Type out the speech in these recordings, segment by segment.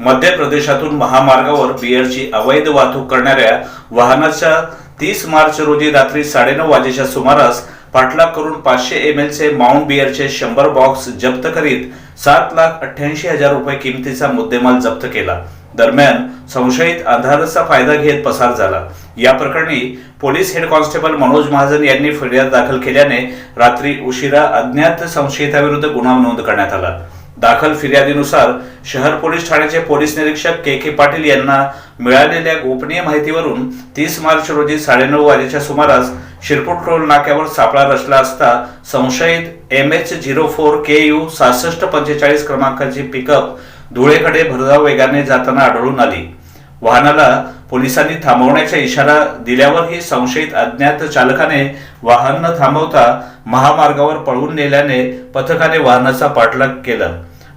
मध्य प्रदेशातून महामार्गावर बियरची अवैध वाहतूक करणाऱ्या वाहनाच्या तीस मार्च रोजी रात्री साडेनऊ वाजेच्या सुमारास पाठलाग करून पाचशे एम चे माउंट बियरचे शंभर बॉक्स जप्त करीत सात लाख अठ्ठ्याऐंशी हजार रुपये किमतीचा मुद्देमाल जप्त केला. दरम्यान संशयित अंधारचा फायदा घेत पसार झाला. या प्रकरणी police head constable Manoj Mahajan यांनी फिर्याद दाखल केल्याने रात्री उशिरा अज्ञात संशयिताविरुद्ध गुन्हा नोंद करण्यात आला. दाखल फिर्यादीनुसार शहर पोलीस ठाण्याचे पोलीस निरीक्षक के के पाटील यांना मिळालेल्या गोपनीय माहितीवरून तीस मार्च रोजी साडेनऊ वाजेच्या सुमारास शिरपूर टोल नाक्यावर सापळा रचला असता संशयित M H zero four K U सहासष्ट पंचेचाळीस क्रमांकाची पिकअप धुळेकडे भरधाव वेगाने जाताना आढळून आली. वाहनाला पोलिसांनी थांबवण्याचा इशारा दिल्यावरही संशयित अज्ञात चालकाने वाहन न थांबवता महामार्गावर पळवून नेल्याने पथकाने वाहनाचा पाठलाग केला.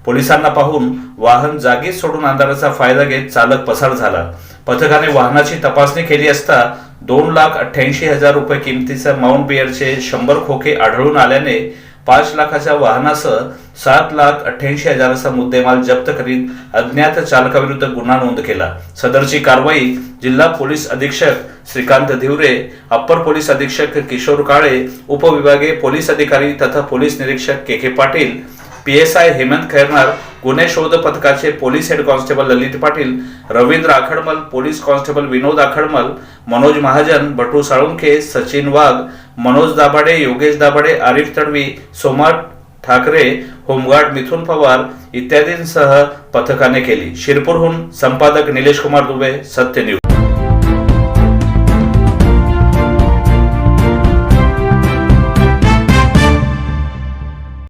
पोलिसांना पाहून वाहन जागीच सोडून अंधाराचा फायदा घेत चालक पसार झाला. पथकाने वाहनाची तपासणी केली असता दोन लाख अठ्ठ्याऐंशी हजार रुपये किमतीच्या माउंट बियरचे शंभर खोके आढळून आल्याने पाच लाखाच्या वाहनासह सात लाख अठ्ठ्याऐंशी हजाराचा मुद्देमाल जप्त करीत अज्ञात चालकाविरुद्ध गुन्हा नोंद केला. सदरची कारवाई जिल्हा पोलीस अधीक्षक श्रीकांत धिवरे अप्पर पोलीस अधीक्षक किशोर काळे उपविभागीय पोलीस अधिकारी तथा पोलीस निरीक्षक K K Patil P S I Hemant Khairnar गुन्हे शोध पथकाचे police head constable Lalit Patil Ravindra Akhadmal police constable Vinod Akhadmal Manoj Mahajan Batu Salunkhe Sachin Wagh Manoj Dabhade Yogesh Dabhade Arif Tadvi Soma Thakare home guard Mithun Pawar इत्यादींसह पथकाने केली. शिरपूरहून संपादक निलेश कुमार दुबे सत्य news.